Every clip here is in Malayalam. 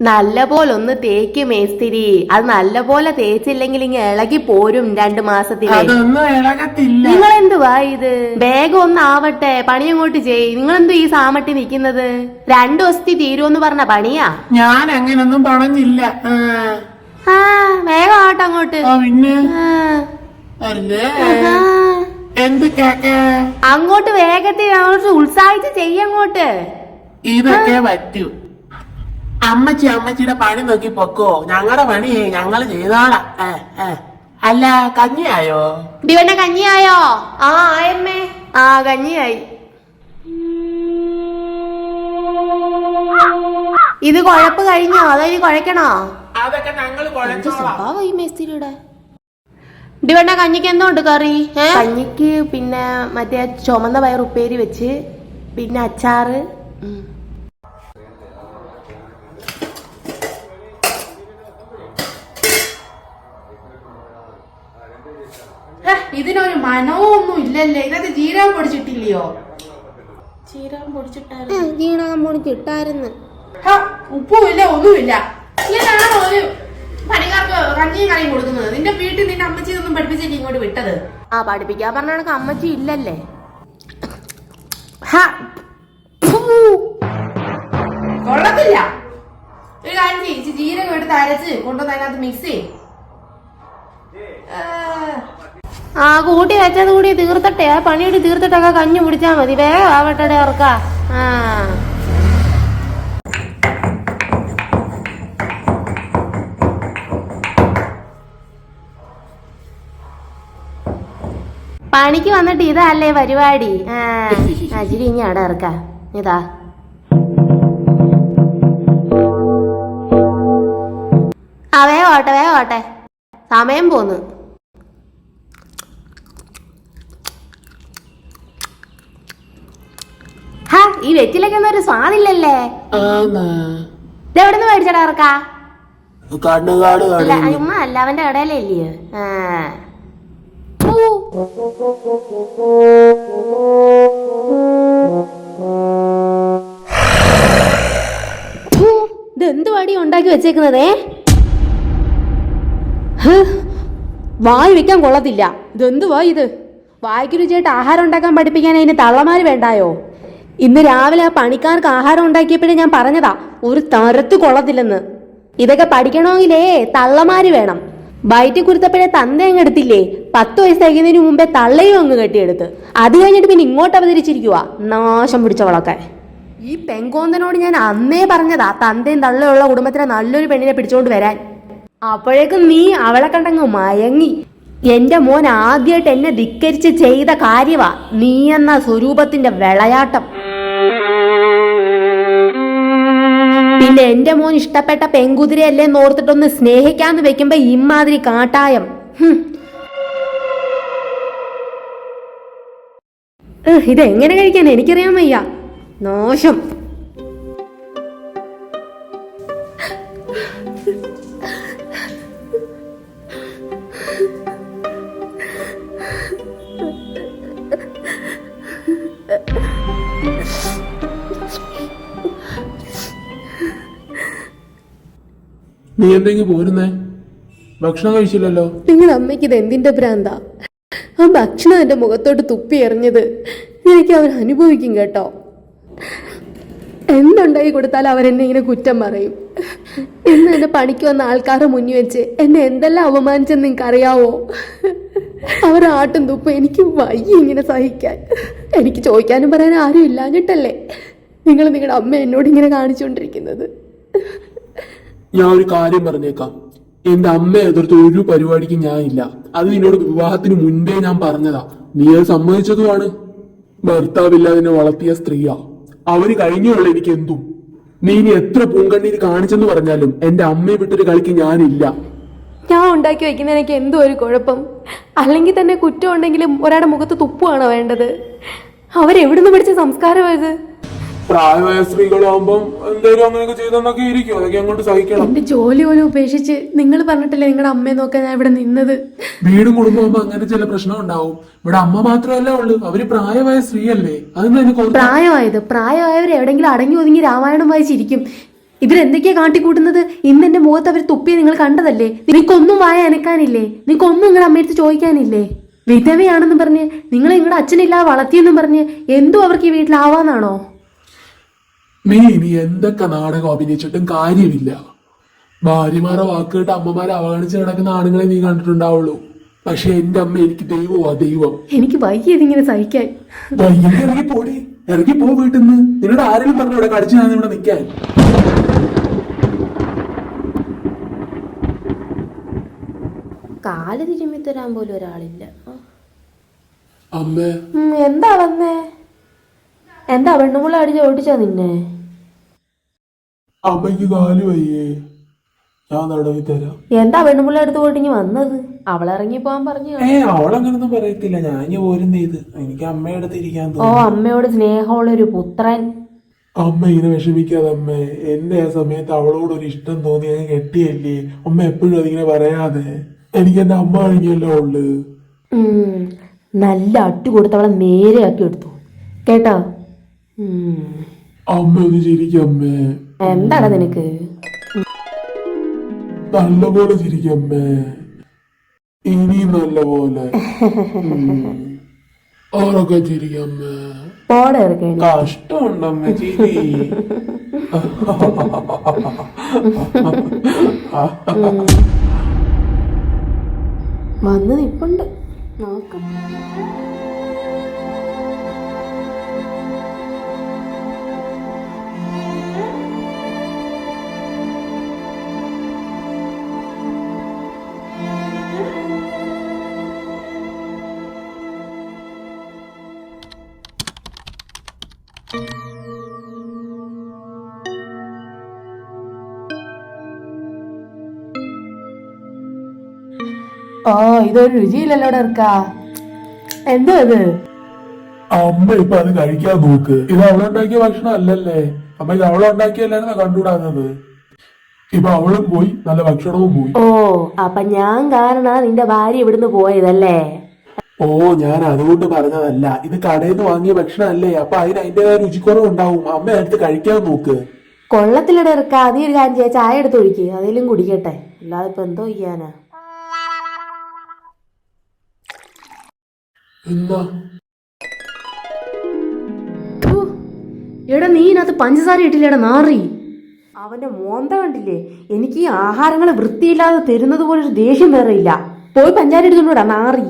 നല്ല പോലെ ഒന്ന് തേക്ക് മേസ്തിരി. അത് നല്ല പോലെ തേച്ചില്ലെങ്കിൽ ഇങ്ങ ഇളകി പോരും രണ്ടു മാസത്തിന് നിങ്ങൾ എന്തുവാ ഇത്? വേഗം ഒന്ന് ആവട്ടെ പണി അങ്ങോട്ട് ചെയ്. നിങ്ങൾ എന്തു ഈ സാമട്ടി നിക്കുന്നത് രണ്ടു ദിവസത്തി തീരുമെന്ന് പറഞ്ഞ പണിയാ? ഞാൻ അങ്ങനൊന്നും പറഞ്ഞില്ല ആ, വേഗം ആവട്ടെ അങ്ങോട്ട്. അങ്ങോട്ട് വേഗത്തിൽ അങ്ങോട്ട് ഉത്സാഹിച്ച് ചെയ്യങ്ങോട്ട് ഇതൊക്കെ പറ്റൂ. അമ്മച്ചി അമ്മച്ചിയുടെ പണി നോക്കി പൊക്കോ? ഞങ്ങളുടെ പണി ഞങ്ങൾ ചെയ്തോളാം. അല്ല കഞ്ഞിയായോ? ദിവണ്ണ കഞ്ഞിയായോ? ആ ആയമ്മേ. ആ കഞ്ഞിയായി. ഇത് കുഴപ്പ് കഴിഞ്ഞോ? അതോ ഇനി കുഴക്കണോ? അതൊക്കെ സ്വഭാവം ഈ മേസ്തിരിയുടെ? കഞ്ഞിക്ക് എന്തുണ്ട് കറി? കഞ്ഞിക്ക് പിന്നെ മറ്റേ ചുമന്ന പയർ ഉപ്പേരി വെച്ച് പിന്നെ അച്ചാറ്. ഇതിനൊരു മനവും ഇല്ലല്ലേ? ഇതത് ജീരകം പൊടിച്ചിട്ടില്ലയോ? ജീരകം പൊടിച്ചിട്ടായിരുന്നു. ജീരകം പൊടിച്ചിട്ടായിരുന്നു. ഹ, ഉപ്പും ഇല്ല ഒന്നുമില്ല. ഇങ്ങനെയാണോ ഒരു പണിക്കാർക്ക് കഞ്ഞിയും കറിയും കൊടുക്കുന്നത്? നിന്റെ വീട്ടിൽ നിന്റെ അമ്മച്ചി ഒന്നും പഠിപ്പിച്ചിട്ട് ഇങ്ങോട്ട് വിട്ടത്? ആ പഠിപ്പിക്കാൻ പറഞ്ഞ കണക്ക് അമ്മച്ചി ഇല്ലല്ലേ. കൊള്ളത്തില്ല. ഒരു കാര്യം ചെയ്യിച്ച് ജീരകം എടുത്ത് അരച്ച് കൊണ്ടുവന്ന് അതിനകത്ത് മിക്സ് ചെയ്യും. ആ കൂട്ടി വെച്ചത് കൂടി തീർത്തട്ടെ. ആ പണിയിട്ട് തീർത്തിട്ടൊക്കെ കഞ്ഞു പിടിച്ചാ മതി. വേഗം ആവട്ടെ ഇറക്ക ആ. പണിക്ക് വന്നിട്ട് ഇതല്ലേ പരിപാടി? അജിരി ഇനി അവിടെ ഇറക്ക. ഇതാ. അവേ ഓട്ടെ വേ ഓട്ടെ സമയം പോന്ന്. ഈ വെറ്റിലൊക്കെ ഒരു സ്വാദില്ലല്ലേ? ആന്നാ ഇതെവിടെ നിന്ന് മേടിച്ചടാ ഇറക്കാ ഉമ്മ അല്ല അവന്റെ കടയിലേ ഇല്ലയോ വടി ഉണ്ടാക്കി വെച്ചേക്കുന്നതേ. വായി വെക്കാൻ കൊള്ളത്തില്ല. ഇതെന്തുവാ ഇത്? വായിക്ക് രുചിയായിട്ട് ആഹാരം ഉണ്ടാക്കാൻ പഠിപ്പിക്കാൻ അതിന് തള്ളമാര് വേണ്ടായോ? ഇന്ന് രാവിലെ ആ പണിക്കാർക്ക് ആഹാരം ഉണ്ടാക്കിയപ്പോഴേ ഞാൻ പറഞ്ഞതാ ഒരു തരത്ത് കൊള്ളത്തില്ലെന്ന്. ഇതൊക്കെ പഠിക്കണമെങ്കിലേ തള്ളമാര് വേണം. ബൈറ്റി കുരുത്തപ്പോഴേ തന്ത അങ്ങ് എടുത്തില്ലേ പത്ത് വയസ്സ് തികയുന്നതിന് മുമ്പേ തള്ളയും അങ്ങ് കെട്ടിയെടുത്ത്. അത് കഴിഞ്ഞിട്ട് പിന്നെ ഇങ്ങോട്ട് അവതരിച്ചിരിക്കുക നാശം പിടിച്ചവളൊക്കെ. ഈ പെങ്കോന്തനോട് ഞാൻ അന്നേ പറഞ്ഞതാ തന്തയും തള്ളയുള്ള കുടുംബത്തിലെ നല്ലൊരു പെണ്ണിനെ പിടിച്ചോണ്ട് വരാൻ. അപ്പോഴേക്കും നീ അവളെ കണ്ടങ്ങ് മയങ്ങി. എന്റെ മോൻ ആദ്യമായിട്ട് എന്നെ ധിക്കരിച്ച് ചെയ്ത കാര്യവാ നീ എന്ന സ്വരൂപത്തിന്റെ വിളയാട്ടം. പിന്നെ എന്റെ മോൻ ഇഷ്ടപ്പെട്ട പെൺകുതിരയല്ലേ നോർത്തിട്ടൊന്ന് സ്നേഹിക്കാന്ന് വെക്കുമ്പോ ഇമ്മാതിരി കാട്ടായം. ഇതെങ്ങനെ കഴിക്കാൻ? എനിക്കറിയാൻ വയ്യ. നാശം നീ എന്തെങ്കിലും പോരുന്നേ? ഭക്ഷണം കഴിച്ചില്ലല്ലോ? നിങ്ങളുടെ അമ്മയ്ക്ക് ഇത് എന്തിന്റെ ഭ്രാന്താ? ആ ഭക്ഷണം എന്റെ മുഖത്തോട്ട് തുപ്പി എറിഞ്ഞത് എനിക്ക് അവൻ അനുഭവിക്കും കേട്ടോ. എന്തുണ്ടായി കൊടുത്താൽ കൊടുത്താലും എന്നെ ഇങ്ങനെ കുറ്റം പറയും. ഇന്ന് എന്നെ പണിക്ക് വന്ന ആൾക്കാരെ മുന്നിൽ വെച്ച് എന്നെ എന്തെല്ലാം അവമാനിച്ചെന്ന് നിങ്ങൾക്ക് അറിയാവോ അവരാട്ടും തുപ്പും എനിക്ക് വയ്യ ഇങ്ങനെ സഹിക്കാൻ. എനിക്ക് ചോദിക്കാനും പറയാനും ആരും ഇല്ലാഞ്ഞിട്ടല്ലേ നിങ്ങൾ നിങ്ങളുടെ അമ്മ എന്നോട് ഇങ്ങനെ കാണിച്ചുകൊണ്ടിരിക്കുന്നത്. ഞാൻ ഒരു കാര്യം പറഞ്ഞേക്കാം. എന്റെ അമ്മയെ എതിർത്ത് ഒരു പരിപാടിക്ക് ഞാൻ ഇല്ല. അത് നിന്നോട് വിവാഹത്തിന് മുൻപേ ഞാൻ പറഞ്ഞതാ. നീ അത് സമ്മതിച്ചതുമാണ്. ഭർത്താവില്ലാതിനെ വളർത്തിയ സ്ത്രീയാ. അവർ കഴിഞ്ഞുള്ള എനിക്ക് എന്തും നീ ഇനി എത്ര പൂങ്കണ്ണീര് കാണിച്ചെന്ന് പറഞ്ഞാലും എന്റെ അമ്മയെ വിട്ടൊരു കളിക്ക് ഞാനില്ല. ഞാൻ ഉണ്ടാക്കി വെക്കുന്ന എനിക്ക് എന്തോ ഒരു കുഴപ്പം. അല്ലെങ്കിൽ തന്നെ കുറ്റം ഉണ്ടെങ്കിലും ഒരാളുടെ മുഖത്ത് തുപ്പുവാണോ വേണ്ടത്? അവരെവിടുന്ന് പിടിച്ച സംസ്കാരമായത് പ്രായമായ സ്ത്രീകളാവുമ്പം എന്തേലും അങ്ങനെയൊക്കെ ചെയ്തെന്നൊക്കെ ഇരിക്കും. അതൊക്കെ അങ്ങോട്ട് സഹിക്കണം. എന്റെ ജോലി പോലും ഉപേക്ഷിച്ച് നിങ്ങൾ പറഞ്ഞിട്ടില്ലേ നിങ്ങളുടെ അമ്മയെ നോക്കാൻ ഞാൻ ഇവിടെ നിന്നത്? വീടും കുടുംബമാകുമ്പോ അങ്ങനെ ചില പ്രശ്നം ഉണ്ടാവും. ഇവിടെ അമ്മ മാത്രമല്ല ഉള്ളു. അവർ പ്രായമായ സ്ത്രീയല്ലേ. അത് നിനക്ക് ഓർത്ത് പ്രായമായത്? പ്രായമായവർ എവിടെങ്കിലും അടങ്ങി ഒതുങ്ങി രാമായണം വായിച്ചിരിക്കും. ഇവരെന്തൊക്കെയാ കാട്ടിക്കൂട്ടുന്നത്? ഇന്ന് എന്റെ മുഖത്ത് അവർ തുപ്പിയെ നിങ്ങൾ കണ്ടതല്ലേ? നിനക്കൊന്നും വായ അനക്കാനില്ലേ? നിനക്കൊന്നും നിങ്ങളുടെ അമ്മയടുത്ത് ചോദിക്കാനില്ലേ? വിധവയാണെന്ന് പറഞ്ഞ് നിങ്ങൾ നിങ്ങളുടെ അച്ഛനില്ലാതെ വളർത്തിയെന്നും പറഞ്ഞ് എന്തോ അവർക്ക് ഈ വീട്ടിലാവാന്നാണോ നീ ഇനി എന്തൊക്കെ നാടകം അഭിനയിച്ചിട്ടും കാര്യമില്ല. ഭാര്യമാരെ വാക്കുകേട്ട് അമ്മമാരെ അവഗണിച്ച് കിടക്കുന്ന ആണുങ്ങളെ നീ കണ്ടിട്ടുണ്ടാവുള്ളൂ. പക്ഷെ എന്റെ അമ്മ എനിക്ക് ദൈവമാ ദൈവം. എനിക്ക് വയ്യ ഇതിങ്ങനെ സഹിക്കാൻ. വൈകി ഇറങ്ങി പോടി. ഇറങ്ങി പോ വീട്ടിൽ നിന്ന് നിന്നോട് ആരെങ്കിലും പറഞ്ഞു ഇവിടെ കടിച്ചു ഞാൻ ഇവിടെ നിൽക്കാൻ. കാൽ തിരുമ്മി തരാൻ പോലും ഒരാളില്ല. അമ്മേ. എന്താ വന്നേ? എന്താ പെണ്ണുമുള്ള അടിച്ച് ഓടിച്ചാ നിന്നെ? അമ്മയ്ക്ക് കാൽ വയ്യേ. ഞാൻ തടവി തരാം. എന്താ പെണ്ണുമുള്ള അടുത്ത് പോയിട്ട് വന്നത്? അവളിറങ്ങി പോവാൻ പറഞ്ഞു? ഏ അവളങ്ങനൊന്നും പറയത്തില്ല. ഞാൻ ഇനി പോരും ചെയ്ത്. എനിക്ക് അമ്മയുടെ ഇരിക്കാൻ ഓ അമ്മയോട് സ്നേഹമുള്ള ഒരു പുത്രൻ. അമ്മ ഇങ്ങനെ വിഷമിക്കാതെ അമ്മ എന്റെ ആ സമയത്ത് അവളോട് ഒരു ഇഷ്ടം തോന്നി. ഞാൻ കെട്ടിയല്ലേ? അമ്മ എപ്പോഴും അതിങ്ങനെ പറയാതെ. എനിക്ക് എന്റെ അമ്മ കഴിഞ്ഞല്ലോ ഉള്ളു. നല്ല അട്ടി കൊടുത്ത് അവളെ നേരെയാക്കി എടുത്തു. കേട്ടോ. അമ്മ ഒന്ന് ചിരിക്കും അമ്മേ. എന്താടാ നിനക്ക്? നല്ലപോലെ ചിരിക്കമ്മേ അമ്മേ. ഇനിയും നല്ല പോലെ ഓരൊക്കെ അമ്മേ? പോടെ ഇറക്കേണ്ടി കഷ്ടമുണ്ടമ്മ ചിരി. വന്ന് നിപ്പുണ്ട് നോക്കാം. ഓ ഇതൊരു രുചിയില്ലല്ലോ ഡർക്ക എന്തോ ഇത് അമ്മ ഇപ്പൊ അത് കഴിക്കാൻ നോക്ക്. ഇത് അവളുണ്ടാക്കിയ ഭക്ഷണം അല്ലല്ലേ? അമ്മ ഇത് അവളുണ്ടാക്കിയല്ലായിരുന്ന കണ്ടുകൂടാന്നത് ഇപ്പൊ അവളും പോയി നല്ല ഭക്ഷണവും പോയി. ഓ അപ്പൊ ഞാൻ കാരണ നിന്റെ ഭാര്യ ഇവിടുന്ന് പോയതല്ലേ? ഓ ഞാൻ അതുകൊണ്ട് പറഞ്ഞതല്ല. ഇത് കടയിൽ നിന്ന് വാങ്ങിയ ഭക്ഷണം അല്ലേ അപ്പൊ അതിന് അതിന്റേതായ രുചിക്കുറവ് ഉണ്ടാവും അമ്മ എടുത്ത് കഴിക്കാൻ നോക്ക്. കൊള്ളത്തിലട ഇറക്കാ നീ ഒരു കാര്യം ചെയ്യാ. ചായ എടുത്ത് ഒഴിക്കുക അതിലും കുടിക്കട്ടെ. അല്ലാതെ ഇപ്പൊ എന്തോ ചെയ്യാനാ? എന്താ? എടാ നീ ഇതിനകത്ത് പഞ്ചസാര ഇട്ടില്ലേടാ നാറി. അവന്റെ മോന്ത കണ്ടില്ലേ? എനിക്ക് ഈ ആഹാരങ്ങൾ വൃത്തിയില്ലാതെ തരുന്നത് പോലെ ഒരു ദേഷ്യം വേറെ ഇല്ല. പോയി പഞ്ചാര എടുത്തോണ്ടാ നാറി.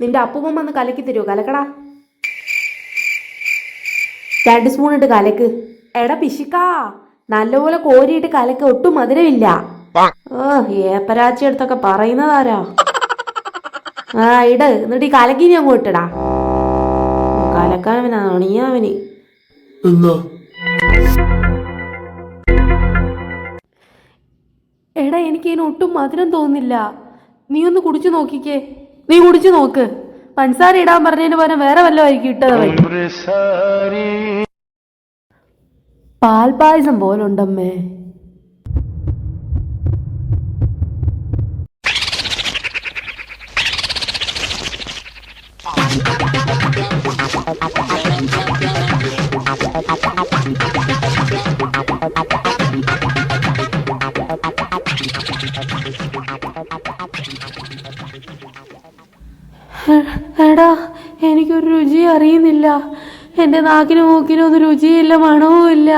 നിന്റെ അപ്പൂപ്പൻ വന്ന് കലക്കി തരുമോ കലക്കടാ. രണ്ട് സ്പൂൺ ഇട്ട് കലക്ക്. എടാ പിശിക്കാ നല്ലപോലെ കോരിയിട്ട് കലക്ക് ഒട്ടും മധുരമില്ല. ഓ ഏപ്പരാച്ചി അടുത്തൊക്കെ പറയുന്നതാരാ? ആ ഇട്. എന്നിട്ട് ഈ കലക്കിനി അങ്ങോട്ട് ഇട്ടടാ കലക്കാനവനാ അണിയാവന് എടാ എനിക്ക് ഇതിന് ഒട്ടും മധുരം തോന്നില്ല നീ ഒന്ന് കുടിച്ചു നോക്കിക്കേ. നീ കുടിച്ചു നോക്ക്. പഞ്ചസാര ഇടാൻ പറഞ്ഞതിന് പകരം വേറെ വല്ലതായിരിക്കും ഇട്ടത് അവൻ. പാൽപായസം പോലുണ്ടമ്മേ എടാ എനിക്കൊരു രുചി അറിയുന്നില്ല. എന്റെ നാക്കിനും മൂക്കിനും ഒന്നും രുചിയില്ല മണവും ഇല്ല.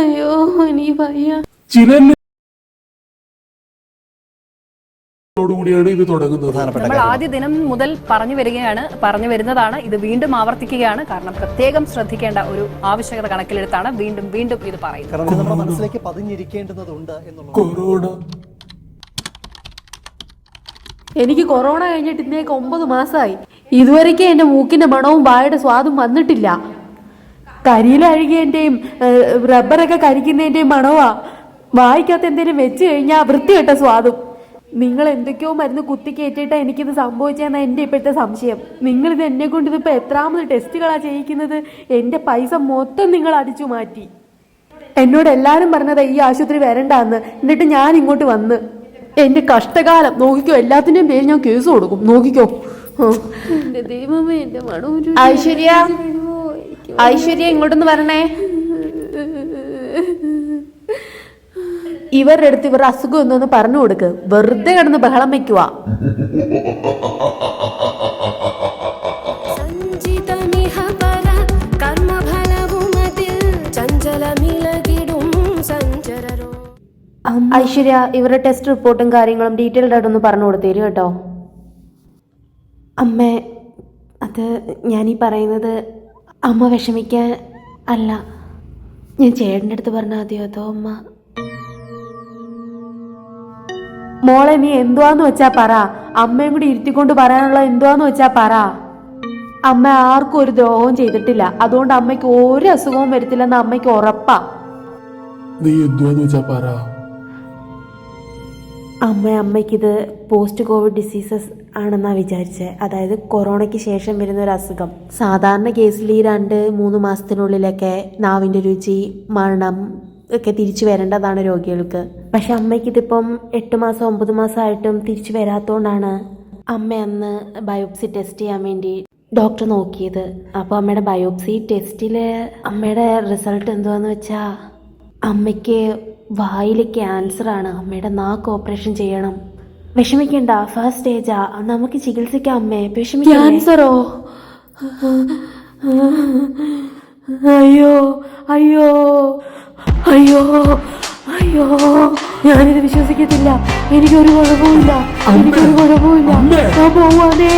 അയ്യോ എനിക്ക് വയ്യ. ചില കൂടിയാണ് ഇത് തുടങ്ങുന്നത്. നമ്മൾ ആദ്യ ദിനം മുതൽ പറഞ്ഞു വരികയാണ് പറഞ്ഞു വരുന്നതാണ്. ഇത് വീണ്ടും ആവർത്തിക്കുകയാണ്. കാരണം പ്രത്യേകം ശ്രദ്ധിക്കേണ്ട ഒരു ആവശ്യകത കണക്കിലെടുത്താണ് വീണ്ടും വീണ്ടും ഇത് പറയുന്നത്. കാരണം നമ്മുടെ മനസ്സിലേക്ക് പതിഞ്ഞിരിക്കേണ്ടുന്നതുണ്ട് എന്നുള്ളത്. കൊറോണ എനിക്ക് കൊറോണ കഴിഞ്ഞിട്ട് ഇന്നേക്ക് ഒമ്പത് മാസമായി ഇതുവരെയ്ക്ക് എന്റെ മൂക്കിന്റെ മണവും വായുടെ സ്വാദും വന്നിട്ടില്ല. കരിയിലഴുകിയതിന്റെയും റബ്ബറൊക്കെ കരിക്കുന്നതിന്റെയും മണവാ. വായിക്കകത്ത് എന്തെങ്കിലും വെച്ച് കഴിഞ്ഞാൽ വൃത്തികെട്ട സ്വാദും. നിങ്ങൾ എന്തൊക്കെയോ മരുന്ന് കുത്തി കയറ്റിയിട്ടാ എനിക്കിത് സംഭവിച്ചതെന്നാ എന്റെ ഇപ്പോഴത്തെ സംശയം. നിങ്ങൾ ഇത് എന്നെ കൊണ്ട് ഇതിപ്പോൾ എത്രാമത് ടെസ്റ്റുകളാ ചെയ്യിക്കുന്നത്? എന്റെ പൈസ മൊത്തം നിങ്ങൾ അടിച്ചു മാറ്റി. എന്നോട് എല്ലാരും പറഞ്ഞതാ ഈ ആശുപത്രി വരണ്ടാന്ന്. എന്നിട്ട് ഞാൻ ഇങ്ങോട്ട് വന്ന്. എന്റെ കഷ്ടകാലം. നോക്കിക്കോ എല്ലാത്തിന്റെയും പേര് ഞാൻ കേസ് കൊടുക്കും. നോക്കിക്കോ. എന്റെ ദൈവമേ എന്റെ മണം ഐശ്വര്യ ഐശ്വര്യ ഇങ്ങോട്ടൊന്ന് വരണേ. ഇവരുടെ അടുത്ത് ഇവരുടെ അസുഖം എന്നൊന്ന് പറഞ്ഞു കൊടുക്ക്. വെറുതെ കിടന്ന് ബഹളം വെക്കുവാ. ഐശ്വര്യ ഇവരുടെ ടെസ്റ്റ് റിപ്പോർട്ടും കാര്യങ്ങളും ഡീറ്റെയിൽഡ് ആയിട്ടൊന്ന് പറഞ്ഞു കൊടുത്തേരും കേട്ടോ. അമ്മേ അത് ഞാനീ പറയുന്നത് അമ്മ വിഷമിക്കാൻ അല്ല. ഞാൻ ചേട്ടന്റെ അടുത്ത് പറഞ്ഞാൽ മതിയോ അതോ അമ്മ? മോളെ നീ എന്തുവാന്ന് വെച്ചാ പറ. അമ്മയും കൂടി ഇരുത്തിക്കൊണ്ട് പറയാനുള്ള എന്തുവാന്ന് വെച്ചാ പറ. അമ്മ ആർക്കും ഒരു ദ്രോഹവും ചെയ്തിട്ടില്ല. അതുകൊണ്ട് അമ്മയ്ക്ക് ഒരു അസുഖവും വരത്തില്ലെന്ന് അമ്മയ്ക്ക് ഉറപ്പാ. നീ എന്തുവാന്ന് വെച്ചാ പറ. അമ്മ അമ്മയ്ക്കിത് പോസ്റ്റ് കോവിഡ് ഡിസീസസ് ആണെന്നാണ് വിചാരിച്ചത് അതായത് കൊറോണയ്ക്ക് ശേഷം വരുന്ന ഒരു അസുഖം. സാധാരണ കേസിൽ ഈ രണ്ട് മൂന്ന് മാസത്തിനുള്ളിലൊക്കെ നാവിന്റെ രുചി മരണം ഒക്കെ തിരിച്ചു വരേണ്ടതാണ് രോഗികൾക്ക്. പക്ഷെ അമ്മയ്ക്കിതിപ്പം എട്ട് മാസം ഒമ്പത് മാസമായിട്ടും തിരിച്ചു വരാത്തതുകൊണ്ടാണ് അമ്മ അന്ന് ബയോപ്സി ടെസ്റ്റ് ചെയ്യാൻ വേണ്ടി ഡോക്ടർ നോക്കിയത്. അപ്പോൾ അമ്മയുടെ ബയോപ്സി ടെസ്റ്റിൽ അമ്മയുടെ റിസൾട്ട് എന്തുവാന്ന് വെച്ചാൽ അമ്മയ്ക്ക് വായിൽ ക്യാൻസർ ആണ്. അമ്മയുടെ നാക്ക് ഓപ്പറേഷൻ ചെയ്യണം. വിഷമിക്കണ്ട. ഫസ്റ്റ് സ്റ്റേജാ നമുക്ക് ചികിത്സിക്കാം അമ്മേ. ക്യാൻസറോ അയ്യോ അയ്യോ അയ്യോ അയ്യോ. ഞാനിത് വിശ്വസിക്കത്തില്ല. എനിക്കൊരു കുഴപ്പമില്ല എനിക്കൊരു കുഴപ്പമില്ല ഞാൻ പോവാനേ